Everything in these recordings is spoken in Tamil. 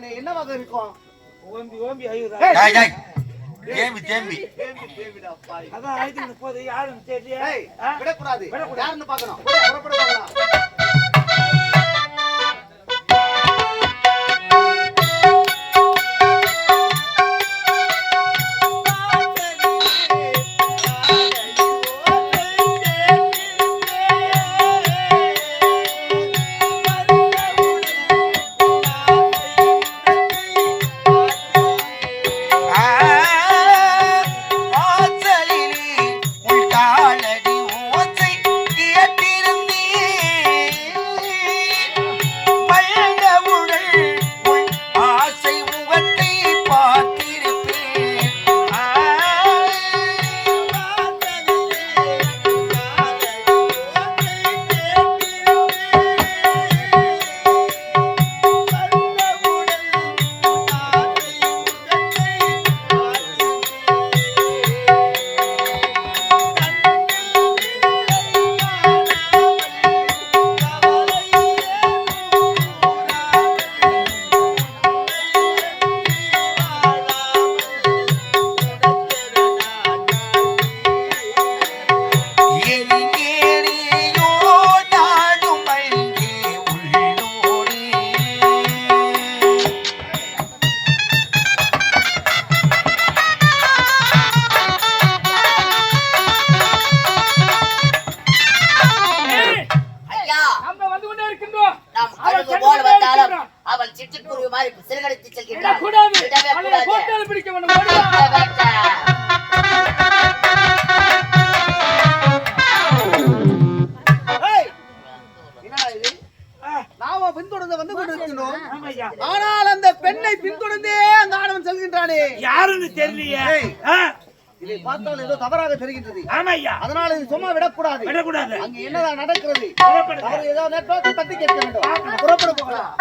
செல்கின்றானே என்னவாக இருக்கும் ஓம்பி ஓம்பி ஏய், தேம்பி தேம்பி. அதான் ஆயுதம் போது யாரும் தெரியல? விடக்கூடாது விடக்கூடாது. யாருன்னு பார்க்கணும் சிட்டுக்குருவி மாதிரி சிறுகடித்து விடக்கூடாது விடவே கூடாது. பிடிக்க வேண்டும் நாம பின்தொடர்ந்து வந்து கொண்டிருக்கிறோம். ஆனால் அந்த பெண்ணை பின்தொடர்ந்தே அந்த ஆடவன் செல்கின்றானே. யாருன்னு தெரியலையே. ஆ, இதை பார்த்தால் ஏதோ தவறாக தெரிகின்றது. ஆமாய்யா அதனால இது சும்மா விடக்கூடாது. விடக்கூடாது. அங்க என்னதான் நடக்கிறது. அவர் ஏதோ நெட்வொர்க் தட்டி கேட்க வேண்டும். புறப்பட போகலாம்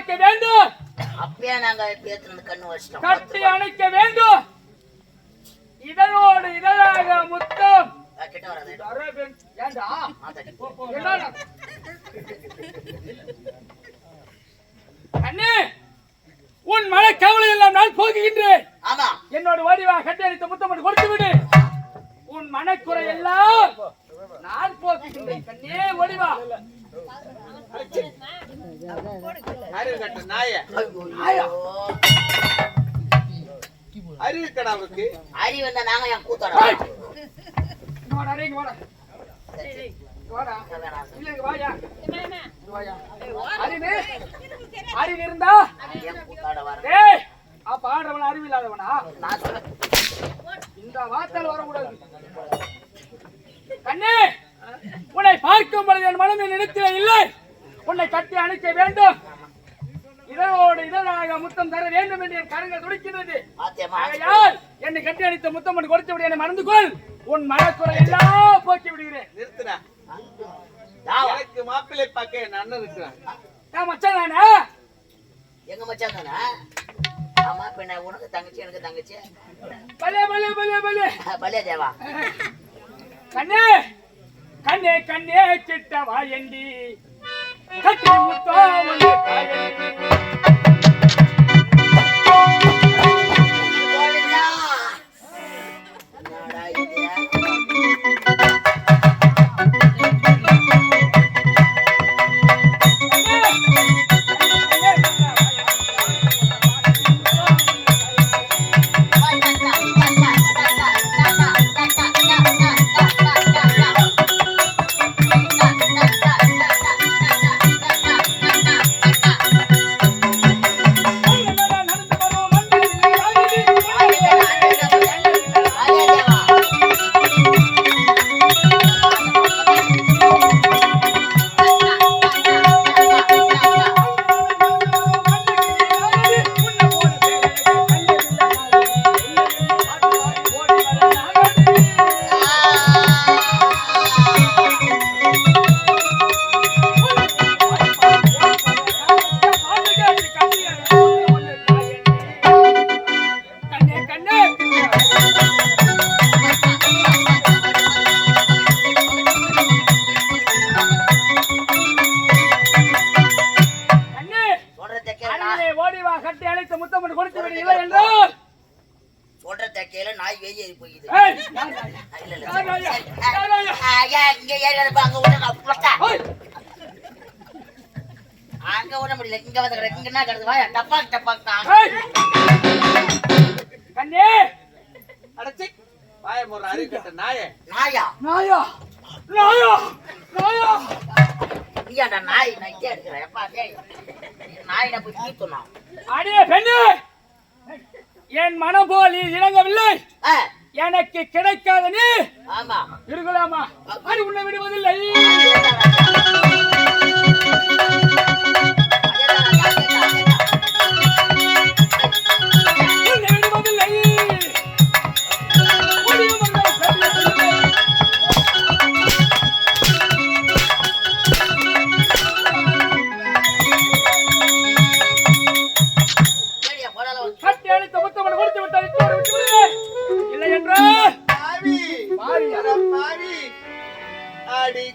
பார்க்க வேண்டும். அப்பயே நாங்க பேத்துல கண்ணு வச்சிட்டோம். கட்டி அணைக்க வேண்டும். இதழோடு இதழாக முத்தம். கிட்ட வராது. ஏண்டா? அண்ணே உன் மனக்கவலை எல்லாம் நான் போக்குகின்றேன். என்னோட வடிவா கட்டளித்த முத்தம் கொடுத்து விடு. உன் மனக்குறை எல்லாம் நான் போக்குகின்றேன். கண்ணே வடிவா. அறிவு கட்ட நாய அறிவு கடாவுக்கு நாங்க என் கூத்தாட அறிவு இருந்தா அப்ப ஆடுறவன் அறிவு இல்லாதவனா இந்த வார்த்தையில வரக்கூடாது கண்ணே உன்னை பார்க்கும் பொழுது என் மனதில் நினைத்தில இல்லை உன்னை கட்டி அணைக்க வேண்டும். இதழோடு இதழாக முத்தம் தர வேண்டும் என்று என் கரங்கள் துடிக்கிறது என்னை கட்டி அணைத்த முத்தம் ஒன்று கொடுத்து விடு என்னை மறந்து கொள். உன் மனக்குறை எல்லாம் போக்கி விடுகிறேன். நிறுத்துடா. தாவா எனக்கு மாப்பிள்ளை பார்க்க என் அண்ணன் இருக்கிறான். நான் மச்சான் நானா எங்க மச்சான் தானே? ஆமா பின்ன உனக்கு தங்கச்சி எனக்கு தங்கச்சி. பலே பலே பலே பலே. பல்லே தேவா. கண்ணே கண்ணே கண்ணே கிட்ட வாயண்டி கட்டி முத்தோ ஒன்று அடியே பெண்ணு! என் மனம் போல் இணங்கவில்லை எனக்கு கிடைக்காத நீ ஆமா. இருக்கலாமா அது உன்னை விடுவதில்லை. பாவி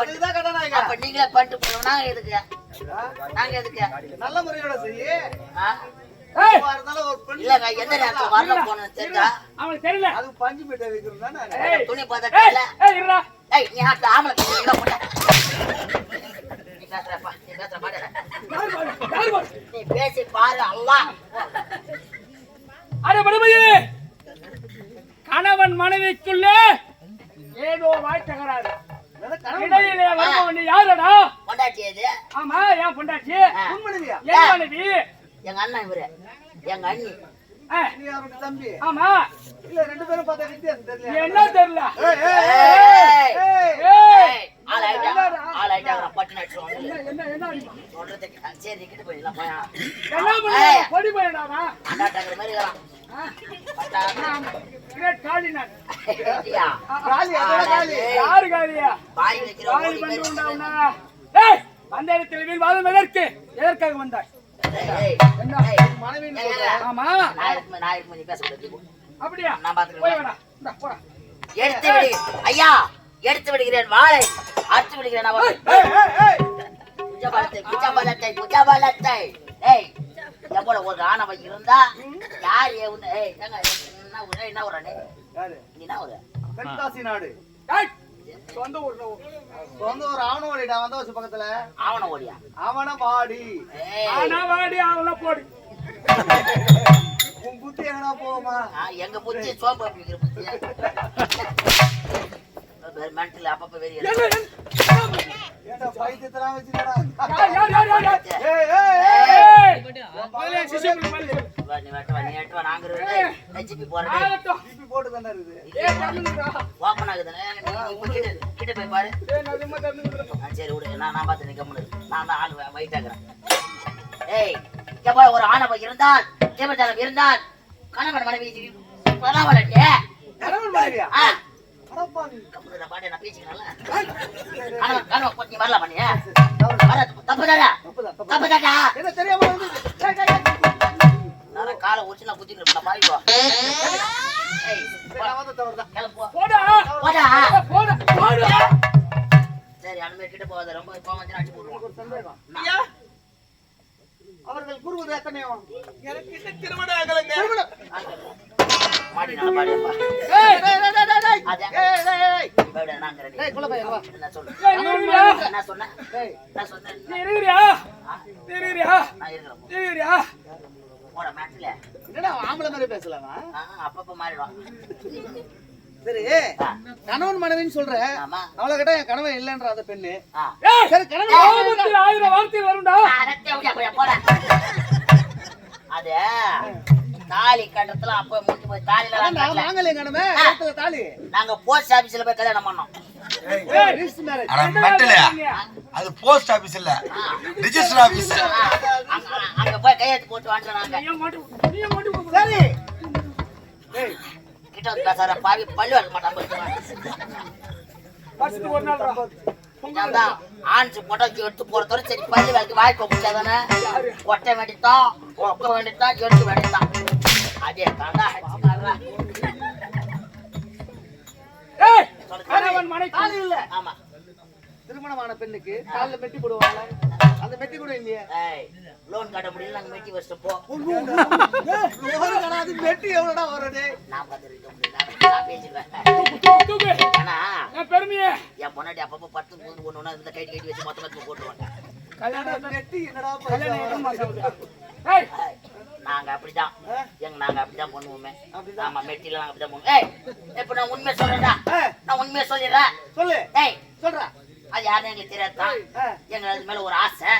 அதுதான் கதாநாயகன். அப்ப நீங்களே பண்ணிட்டு போறோம் நாங்க எதுக்கு? நாங்க எதுக்கு? நல்ல முறையோட செய்யு. ஆ? ஏய், எதுவா இருந்தாலும் ஒரு பெண் இல்ல நான் எந்த நேரத்துல வரணும் போனேன்னு தெரிஞ்சா அவனுக்கு தெரியல. அது பஞ்சு மீட்டை வைக்கிறது தானே? ஏய், துணி பார்த்தா ஏய், இருடா. ஏய் நீ ஆட்ட போட்ட. நீ பேசுறப்பா பேசுற பேசி பாரு அல்லாஹ். அட படுமையே கணவன் மனைவிக்குள்ளே ஏதோ வாய் தகராறு. இடையிலே வருபவன் நீ யாரடா? கொண்டாட்டி இது ஆமா ஏன் என் மனைவி. எங்க அண்ணன் இவரு. எங்க அண்ணி. நீ தம்பி. ஆமா. இல்ல ரெண்டு பேரும் பார்த்தா வித்தியாசம் தெரியல? என்ன தெரியல வந்த இடத்தில் வாதம் எதற்கு? எதற்காக வந்தாய்? அப்படியா நான் பாத்துக்கிறேன். எடுத்து விடு ஐயா எடுத்து விடுகிறேன் வாழை அறுத்து விடுகிறேன் அவன் ஏய், ஏய், ஏய். ஒரு ஆணவம் இருந்தா யார் ஏ உன்னை ஏய் என்ன ஒரு என்ன ஒரு அண்ணே? என்ன ஒரு தென்காசி நாடு சொந்த ஊர்ல ஊர். சொந்த ஒரு ஆவணவாடிடா வந்த வருஷம் பக்கத்துல. ஆவண ஓடியா அவன வாடி ஏய். ஆனா வாடி அவள போடு. உன் புத்தி எங்கடா போவோமா ஆ, எங்க புத்தி? சோம்பு அப்படிங்கிற புத்தி. மென்டல் அப்பப்ப வெறி என்ன, என்ன? ஏன்டா பைத்தியத்தெல்லாம் வச்சுக்கடா யார், யார், யார், யார், யார்? ஏய் ஏய். ஏய் ஏய், ஏய், நீ இப்ப கிட்ட போய் பாரு. சரி விடு. நான் நான் பார்த்து நிக்க முடியாது. நான் தான் ஆள் வெயிட் ஆகுறேன் ஏய் எப்பா ஒரு ஆணவம் இருந்தால் தேவதானம் இருந்தால் கணவன் மனைவி பரவாயில்லையே. கணவன் மனைவியா? தவறு. வர தப்பு தப்புதான் தப்பு தப்பு நான் காலை உச்சி நான் குத்திட்டு இருப்பேன். சரி, நான் வந்த தவறுதான் கிளம்பு போ போடா. போடா. போடா, போடா. சரி அனுமதி கிட்ட போகாத. ரொம்ப கோவம் வந்து அடிச்சு போடுவோம் ஒரு சந்தேகம். ஐயா. அவர்கள் கூறுவது எத்தனையோ? எனக்கு திருமணம் ஆகலைங்க மாடி நல்ல பாடியப்பா ஏய் டேய் டேய் டேய், டேய் அதான். ஏய் டேய் ஏய் போயிடு நாங்க ரெடி டேய் குள்ள பையன் வா. என்ன சொல்லு ஏய், நீ இருக்கிறியா? என்ன சொன்னேன் போட மேட்ல என்னடா ஆம்பளை மாதிரி பேசலாமா? அப்பப்ப மாறிடுவான் சரி கணவன் மனைவின்னு சொல்ற ஆமா. அவளை கிட்ட என் கணவன் இல்லைன்ற அந்த பெண்ணு. சரி கணவன் ஆயிரம் வார்த்தை வரும்டா. அது தாலி கட்டத்துல அப்ப முடிஞ்சு போய் தாலி. நாங்க போஸ்ட் ஆபீஸ்ல போய் கல்யாணம் பண்ணோம். அது போஸ்ட் ஆபீஸ் இல்ல. Register office. அங்க போய் கையெழுத்து போட்டு வாங்க. சரி. கிட்ட வந்து பேசாத பாவி பள்ளி வர மாட்டான் ஆன்ஸ் பொட்டாச்சி எடுத்து போறதோட சரி பள்ளி வேலைக்கு வாய்க்க முடியாதானே கொட்ட வேண்டித்தான் ஒக்க வேண்டித்தான் எடுத்து வேண்டித்தான் அதே தாண்டா கணவன் மனைவி. இல்ல. ஆமா. திருமணமான பெண்ணுக்கு கால்ல மெட்டி போடுவாங்க. அந்த மெட்டி கூட இல்லையே. ஏய் லோன் கட்ட முடியல நாங்க வெட்டி வச்சுட்டு போ. ஒரு கடை அது மெட்டி எவ்வளோடா வருது நான் பார்த்துருக்க முடியல. நான் பேசிடுவேன். தூக்கு. ஏன்னா என் பெருமையே. என் பொன்னாடி அப்பப்போ பத்து மூணு ஒன்று ஒன்று இந்த கை கட்டி வச்சு மொத்தமா தூக்கி போட்டுருவாங்க. கல்யாணம் மெட்டி என்னடா கல்யாணம் நாங்க அப்படிதான்? எங்க நாங்க அப்படிதான் பண்ணுவோமே. ஆமா மெட்டில நாங்க அப்படிதான் பண்ணுவோம். ஏய் இப்ப நான் உண்மையை சொல்றேன்டா. நான் உண்மையை சொல்லிடுறேன். சொல்லு. ஏய் சொல்றா. அது யாருன்னு எங்களுக்கு தெரியாது தான் ஆ, எங்க அது மேல ஒரு ஆசை.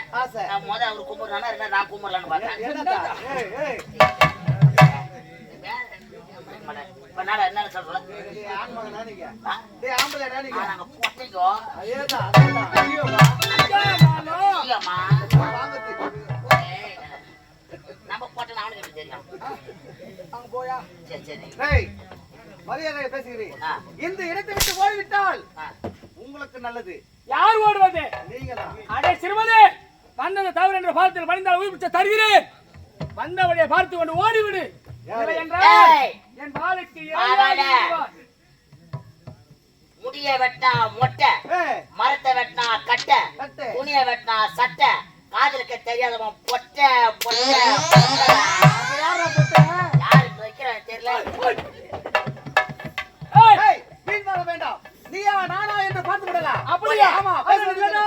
நான் முத அவர் கும்பிடுறானா இருந்தா நான் கும்பிடலான்னு பார்த்தேன். என்ன சொல்றேன் மகனா நீங்க? டேய் ஆம்பளைடா அங்க போயா. மரியாதை ஆ. இந்த இடத்தை விட்டு ஓடிவிட்டால். உங்களுக்கு நல்லது. யார் ஓடுவது? நீங்க தான் அடே சிறுவனே வந்தது தவறு என்ற பாதத்தில் பணிந்தால் உயிர் பிச்சை தருகிறேன். வந்தவனை பார்த்து கொண்டு ஓடிவிடு. என் பாலுக்கு. முடிய வெட்டினா மொட்டை மரத்தை வெட்டினா கட்டை கட்டு. துணியை வெட்டினா சட்டை காதலுக்கு தெரியாதவன் பொட்டை பொட்டை யாருக்கு வைக்கிறேன் தெரியல. ஏய், ஏய் வீண் வர வேண்டாம். நீயா நானா என்று பார்த்து விடலாம் அப்படியா ஆமா அது பேசுறது.